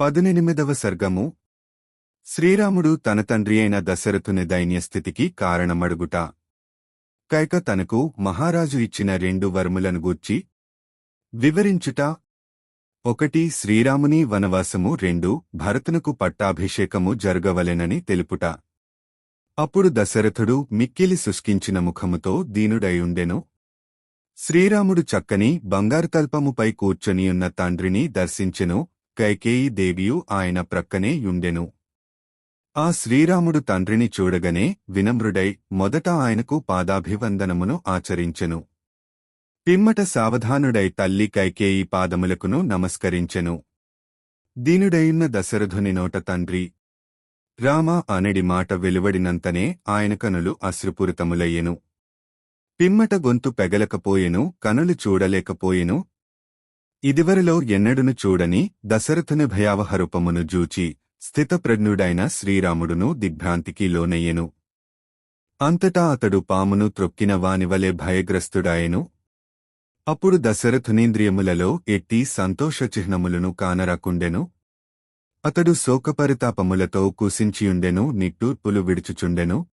పదునెనిమిదవ సర్గము. శ్రీరాముడు తన తండ్రి అయిన దశరథుని దైన్యస్థితికి కారణమడుగుట. కైక తనకు మహారాజు ఇచ్చిన రెండు వర్ములను గూర్చి వివరించుట. ఒకటి శ్రీరాముని వనవాసము. రెండు భరతునకు పట్టాభిషేకము జరగవలెనని తెలుపుట. అప్పుడు దశరథుడు మిక్కిలి శుష్కించిన ముఖముతో దీనుడైయుండెను. శ్రీరాముడు చక్కని బంగారు తల్పముపై కూర్చొనియున్న తండ్రిని దర్శించెను. కైకేయి దేవియు ఆయన ప్రక్కనే యుండెను. ఆ శ్రీరాముడు తండ్రిని చూడగనే వినమ్రుడై మొదట ఆయనకు పాదాభివందనమును ఆచరించెను. పిమ్మట సావధానుడై తల్లి కైకేయి పాదములకును నమస్కరించెను. దీనుడైన్న దశరథుని నోట తండ్రి రామ అనడి మాట వెలువడినంతనే ఆయన కనులు అశ్రుపూరితములయ్యెను. పిమ్మట గొంతు పెగలకపోయెను కనులు చూడలేకపోయెను ఇదివరలో ఎన్నడును చూడని దశరథుని భయావహరూపమును జూచి స్థితప్రజ్ఞుడైన శ్రీరాముడును దిగ్భ్రాంతికి లోనయ్యెను. అంతటా అతడు పామును త్రొక్కిన వానివలె భయగ్రస్తుడాయెను అప్పుడు దశరథునేంద్రియములలో ఎట్టి సంతోషచిహ్నములను కానరాకుండెను. అతడు శోకపరితాపములతో కుసించియుండెను నిట్టూర్పులు విడుచుచుండెను.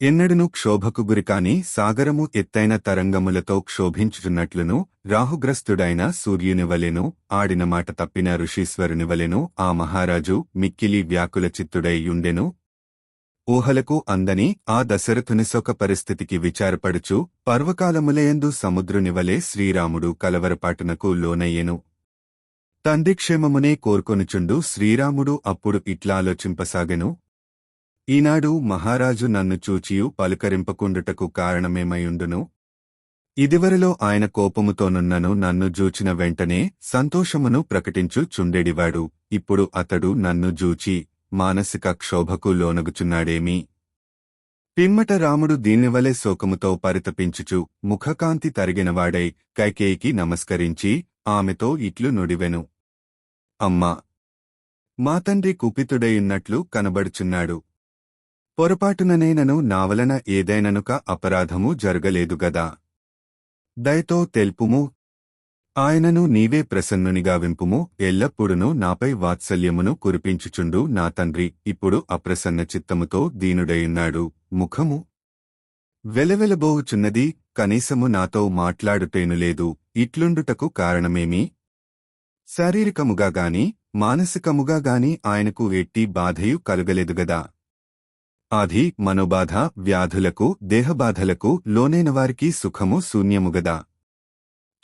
ఎన్నడును క్షోభకు గురికాని సాగరము ఎత్తైన తరంగములతో క్షోభించుచున్నట్లును రాహుగ్రస్తుడైన సూర్యునివలెను ఆడిన మాట తప్పిన ఋషీశ్వరునివలెను ఆ మహారాజు మిక్కిలి వ్యాకుల చిత్తుడైయుండెను ఊహలకు అందని ఆ దశరథునిశొక పరిస్థితికి విచారపడుచు పర్వకాలములయందు సముద్రునివలే శ్రీరాముడు కలవరపాటునకు లోనయ్యెను. తండ్రి క్షేమమునే కోరుకొనుచుండు శ్రీరాముడు అప్పుడు ఇట్లాలోచింపసాగెను ఈనాడు మహారాజు నన్ను చూచియు పలుకరింపకుండుటకు కారణమేమయుండును? ఇదివరలో ఆయన కోపముతోనున్నను నన్ను జూచిన వెంటనే సంతోషమును ప్రకటించు చుండెడివాడు. ఇప్పుడు అతడు నన్ను జూచి మానసిక క్షోభకు లోనగుచున్నాడేమి? పిమ్మట రాముడు దీనివలే శోకముతో పరితపించుచు ముఖకాంతి తరిగినవాడై కైకేయికి నమస్కరించి ఆమెతో ఇట్లు నుడివెను. అమ్మా! మా తండ్రి కనబడుచున్నాడు. పొరపాటుననేనను నావలన ఏదైననుక అపరాధము జరగలేదుగదా దయతో తెల్పుము. ఆయనను నీవే ప్రసన్నునిగా వింపుము. ఎల్లప్పుడునూ నాపై వాత్సల్యమును కురిపించుచుండు నా తండ్రి. ఇప్పుడు అప్రసన్న చిత్తముతో దీనుడయున్నాడు ముఖము వెలవెలబోవుచున్నది. కనీసము నాతో మాట్లాడుటేనులేదు ఇట్లుండుటకు కారణమేమి? శారీరకముగా గాని మానసికముగా గాని ఆయనకు ఎట్టి బాధయు కలుగలేదుగదా ఆది మనోబాధ వ్యాధులకు దేహబాధలకు లోనైనవారికి సుఖము శూన్యముగదా.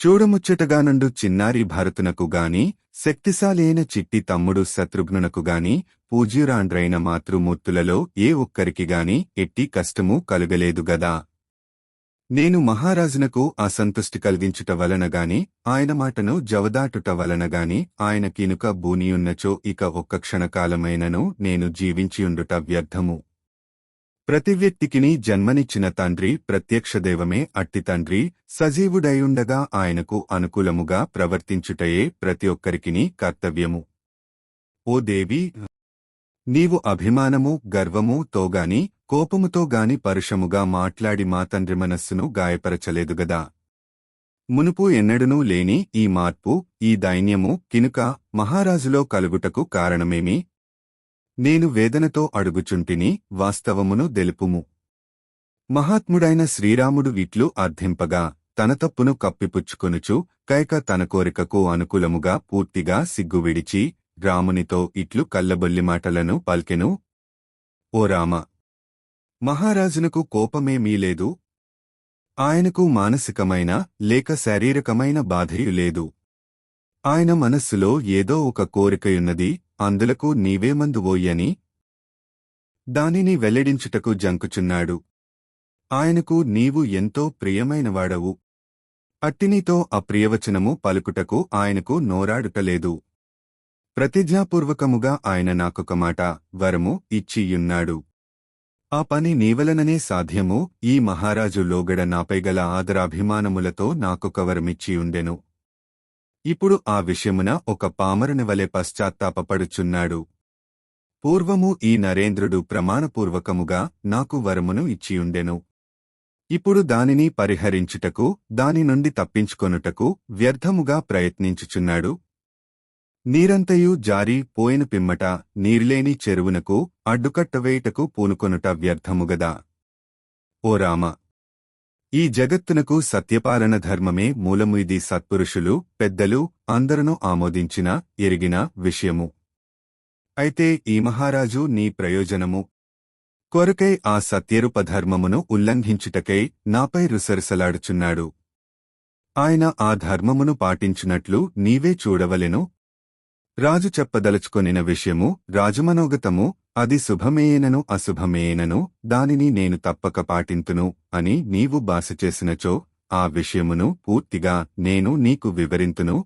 చూడముచ్చటగానుండు చిన్నారి భారతునకు గాని శక్తిశాలైన చిట్టి తమ్ముడు శత్రుఘ్నునకు గాని పూజ్యురాండ్రైన మాతృమూర్తులలో ఏ ఒక్కరికి గాని ఎట్టి కష్టము కలుగలేదు గదా. నేను మహారాజునకు అసంతుష్టి కలిగించుట వలన గాని ఆయన మాటను జవదాటుట వలన గాని ఆయన కినుక బూనియున్నచో ఇక ఒక్క క్షణకాలమైనను నేను జీవించియుండుట వ్యర్థము. ప్రతి వ్యక్తికిని జన్మనిచ్చిన తండ్రి ప్రత్యక్షదేవమే అట్టి తండ్రి సజీవుడైయుండగా ఆయనకు అనుకూలముగా ప్రవర్తించుటయే ప్రతి ఒక్కరికిని కర్తవ్యము. ఓ దేవి! నీవు అభిమానము గర్వము తోగాని కోపముతో గాని పరుషముగా మాట్లాడి మా తండ్రి మనస్సును గాయపరచలేదుగదా మునుపు ఎన్నడనూ లేని ఈ మార్పు ఈ దైన్యము కినుక మహారాజులో కలుగుటకు కారణమేమి? నేను వేదనతో అడుగుచుంటిని వాస్తవమును దెలుపుము మహాత్ముడైన శ్రీరాముడు విట్లు అర్థింపగా తన తప్పును కప్పిపుచ్చుకొనుచు కైక తన కోరికకు అనుకూలముగా పూర్తిగా సిగ్గు విడిచి రామునితో ఇట్లు కల్లబొల్లి మాటలను పల్కెను. ఓ రామ! మహారాజునకు కోపమేమీ లేదు. ఆయనకు మానసికమైన లేక శారీరకమైన బాధయు లేదు. ఆయన మనస్సులో ఏదో ఒక కోరికయున్నది అందులకు నీవేమందువోయ్యని దానిని వెల్లడించుటకు జంకుచున్నాడు. ఆయనకు నీవు ఎంతో ప్రియమైనవాడవు. అట్టినితో అప్రియవచనము పలుకుటకు ఆయనకు నోరాడుటలేదు. ప్రతిజ్ఞాపూర్వకముగా ఆయన నాకొక మాట వరము ఇచ్చియున్నాడు. ఆ పని నీవలననే సాధ్యము ఈ మహారాజు లోగడ నాపై గల ఆదరాభిమానములతో నాకొక వరమిచ్చియుండెను. ఇప్పుడు ఆ విషయమున ఒక పామరుని వలె పశ్చాత్తాపపడుచున్నాడు. పూర్వము ఈ నరేంద్రుడు ప్రమాణపూర్వకముగా నాకు వరమును ఇచ్చియుండెను. ఇప్పుడు దానిని పరిహరించుటకు దాని నుండి తప్పించుకొనుటకు వ్యర్థముగా ప్రయత్నించుచున్నాడు. నీరంతయు జారి పోయిన పిమ్మట నీరులేని చెరువునకు అడ్డుకట్టవేయుటకు పూనుకొనుట వ్యర్థముగదా? ఓ రామ! ఈ జగత్తునకు సత్యపాలన ధర్మమే మూలము. ఇది సత్పురుషులు పెద్దలు అందరను ఆమోదించిన ఎరిగిన విషయము. అయితే ఈ మహారాజు నీ ప్రయోజనము. కొరకై ఆ సత్యరూపధర్మమును ఉల్లంఘించుటకై నాపై రుసరుసలాడుచున్నాడు. ఆయన ఆ ధర్మమును పాటించునట్లు నీవే చూడవలెను రాజు చెప్పదలుచుకొనిన విషయము రాజమనోగతము అది శుభమేయనను అశుభమేయనను దానిని నేను తప్పక పాటింతును అని నీవు బాస చేసినచో ఆ విషయమును పూర్తిగా నేను నీకు వివరింతును.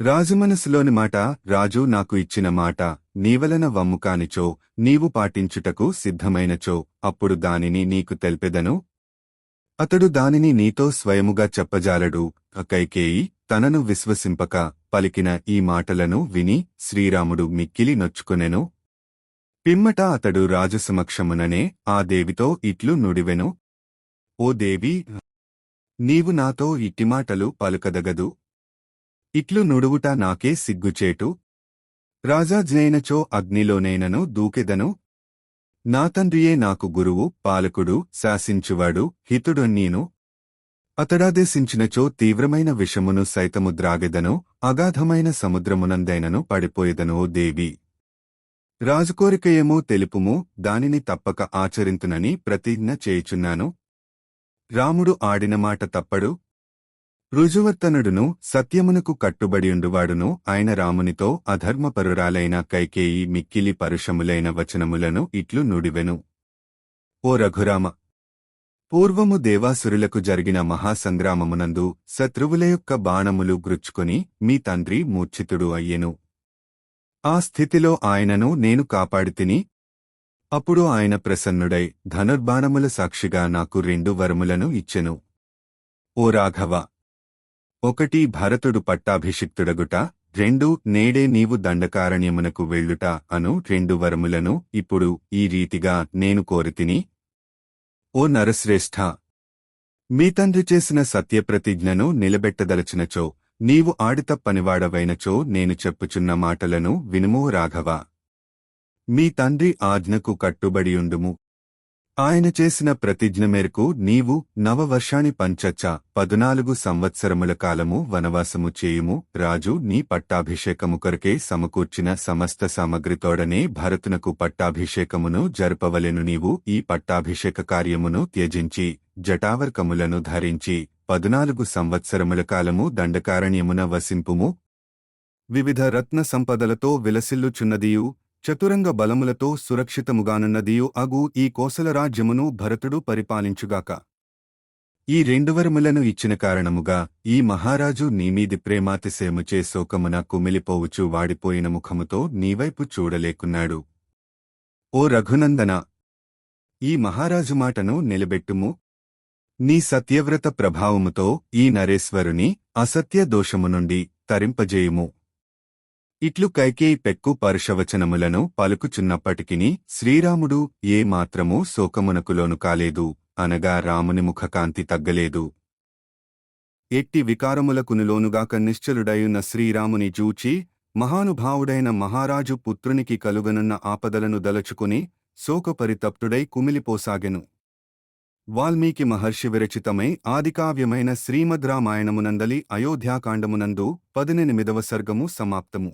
రాజు మనసులోని మాట రాజు నాకు ఇచ్చిన మాట నీవలన వమ్ముకానిచో నీవు పాటించుటకు సిద్ధమైనచో అప్పుడు దానిని నీకు తెల్పెదను. అతడు దానిని నీతో స్వయముగా చెప్పజాలడు కైకేయి తనను విశ్వసింపక పలికిన ఈ మాటలను విని శ్రీరాముడు మిక్కిలి నొచ్చుకొనెను. పిమ్మట అతడు రాజు సమక్షముననే ఆ దేవితో ఇట్లు నుడివెను. ఓ దేవి నీవు నాతో ఇట్టి మాటలు పలుకదగదు. ఇట్లు నుడువుట నాకే సిగ్గుచేటు. రాజాజ్నేనచో అగ్నిలోనైనను దూకెదను. నా తండ్రియే నాకు గురువు పాలకుడు శాసించువాడు హితుడు నేను అతడాదేశించినచో తీవ్రమైన విషమును సైతము ద్రాగెదను అగాధమైన సముద్రమునందైనను పడిపోయేదనో దేవి. రాజుకోరికయేమో తెలుపుము దానిని తప్పక ఆచరింతునని ప్రతిజ్ఞ చేయుచున్నాను. రాముడు ఆడిన మాట తప్పడు. రుజువర్తనుడును సత్యమునకు కట్టుబడియుండువాడును ఆయన రామునితో అధర్మపరురాలైన కైకేయి మిక్కిలి పరుషములైన వచనములను ఇట్లు నుడివెను. ఓ రఘురామ పూర్వము దేవాసురులకు జరిగిన మహాసంగ్రామమునందు శత్రువుల యొక్క బాణములు గ్రుచ్చుకొని మీ తండ్రి మూర్ఛితుడు అయ్యెను. ఆ స్థితిలో ఆయనను నేను కాపాడితిని. అప్పుడు ఆయన ప్రసన్నుడై ధనుర్బాణముల సాక్షిగా నాకు రెండు వరములను ఇచ్చెను. ఓ రాఘవ! ఒకటి భరతుడు పట్టాభిషిక్తుడగుట రెండు నేడే నీవు దండకారణ్యమునకు వెళ్ళుట అను రెండు వరములను ఇప్పుడు ఈ రీతిగా నేను కోరితిని. ఓ నరశ్రేష్ఠ! మీ తండ్రి చేసిన సత్యప్రతిజ్ఞను నిలబెట్టదలచినచో నీవు ఆడితప్పనివాడవైనచో నేను చెప్పుచున్న మాటలను వినుమో రాఘవ! మీ తండ్రి ఆజ్ఞకు కట్టుబడియుండుము ఆయన చేసిన ప్రతిజ్ఞ మేరకు నీవు నవవర్షాణి పంచచ్చ పదునాలుగు సంవత్సరముల కాలము వనవాసము చేయుము. రాజు నీ పట్టాభిషేకము కొరకే సమకూర్చిన సమస్త సామగ్రితోడనే భరతునకు పట్టాభిషేకమును జరపవలెను నీవు. ఈ పట్టాభిషేక కార్యమును త్యజించి జటావర్కములను ధరించి పదునాలుగు సంవత్సరముల కాలము దండకారణ్యమున వసింపుము. వివిధ రత్న సంపదలతో విలసిల్లుచున్నదియు. చతురంగ బలములతో సురక్షితముగానున్నదియు అగు ఈ కోసల రాజ్యమును భరతుడు పరిపాలించుగాక. ఈ రెండు వరములను ఇచ్చిన కారణముగా ఈ మహారాజు నీమీది ప్రేమాతిశయముచే శోకమున కుమిలిపోవుచు వాడిపోయిన ముఖముతో నీవైపు చూడలేకున్నాడు. ఓ రఘునందన! ఈ మహారాజు మాటను నిలబెట్టుము. నీ సత్యవ్రత ప్రభావముతో ఈ నరేశ్వరుని అసత్య దోషము నుండి తరింపజేయుము. ఇట్లు కైకేయి పెక్కు పరుషవచనములను పలుకుచున్నప్పటికిని శ్రీరాముడు ఏ మాత్రమూ శోకమునకులోను కాలేదు అనగా రాముని ముఖకాంతి తగ్గలేదు. ఎట్టి వికారములకునులోనుగాక నిశ్చలుడయున్న శ్రీరాముని జూచి మహానుభావుడైన మహారాజు పుత్రునికి కలుగనున్న ఆపదలను దలచుకుని శోకపరితప్తుడై కుమిలిపోసాగెను. వాల్మీకి మహర్షి విరచితమై ఆదికావ్యమైన శ్రీమద్ రామాయణమునందలి అయోధ్యాకాండమునందు పదినెనిమిదవ సర్గము సమాప్తము.